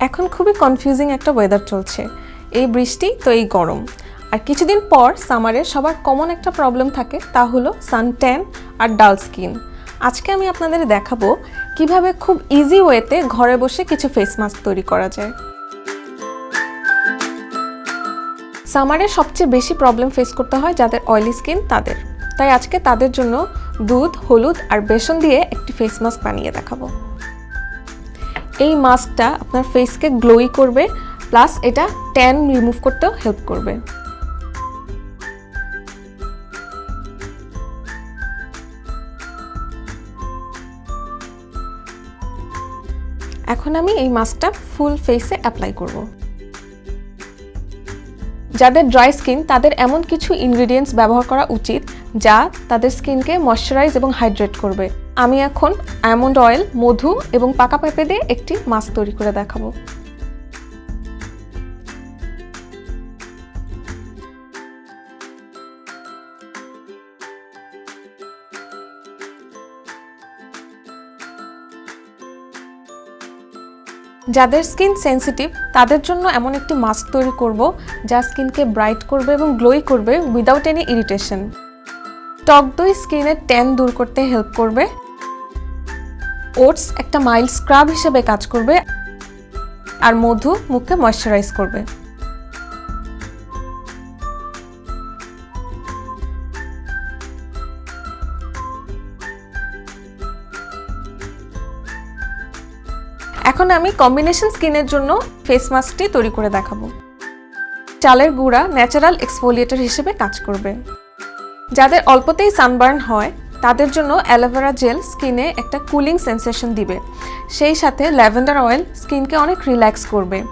এখন খুবই কনফিউজিং একটা ওয়েদার চলছে। এই বৃষ্টি, তো এই গরম। আর কিছুদিন পর সামারে সবার কমন একটা প্রবলেম থাকে, তা হলো সান ট্যান আর ডাল স্কিন আজকে আমি আপনাদের দেখাবো কীভাবে খুব ইজি ওয়েতে ঘরে বসে কিছু ফেস মাস্ক তৈরি করা যায়। সামারে সবচেয়ে বেশি প্রবলেম ফেস করতে হয় যাদের অয়েলি স্কিন তাদের। তাই আজকে তাদের জন্য দুধ, হলুদ আর বেসন দিয়ে একটি ফেস মাস্ক বানিয়ে দেখাবো। এই মাস্কটা আপনার ফেসকে গ্লোই করবে প্লাস এটা ট্যান রিমুভ করতেও হেল্প করবে। এখন আমি এই মাস্কটা ফুল ফেসে অ্যাপ্লাই করব। যাদের ড্রাই স্কিন তাদের এমন কিছু ইনগ্রিডিয়েন্টস ব্যবহার করা উচিত যা তাদের স্কিনকে ময়শ্চারাইজ এবং হাইড্রেট করবে। আমি এখন অ্যামন্ড অয়েল, মধু এবং পাকা পেঁপে দিয়ে একটি মাস্ক তৈরি করে দেখাবো। যাদের স্কিন সেনসিটিভ, তাদের জন্য এমন একটি মাস্ক তৈরি করব যা স্কিনকে ব্রাইট করবে এবং গ্লোই করবে উইদাউট এনি ইরিটেশন। টক দই স্কিনের ট্যান দূর করতে হেল্প করবে। ওটস একটা মাইল্ড স্ক্রাব হিসেবে কাজ করবে আর মধু মুখকে ময়শ্চারাইজ করবে। এখন আমি কম্বিনেশন স্কিনের জন্য ফেস মাস্কটি তৈরি করে দেখাবো। চালের গুঁড়া ন্যাচারাল এক্সফোলিয়েটর হিসেবে কাজ করবে। যাদের অল্পতেই সানবার্ন হয় তাদের জন্য অ্যালোভেরা জেল স্কিনে একটা কুলিং সেন্সেশন দিবে। সেই সাথে ল্যাভেন্ডার অয়েল স্কিনকে অনেক রিল্যাক্স করবে।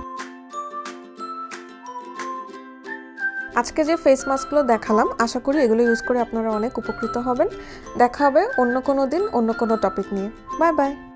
আজকে যে ফেস মাস্কগুলো দেখালাম, আশা করি এগুলো ইউজ করে আপনারা অনেক উপকৃত হবেন। দেখা হবে অন্য কোনো দিন, অন্য কোনো টপিক নিয়ে। Bye bye.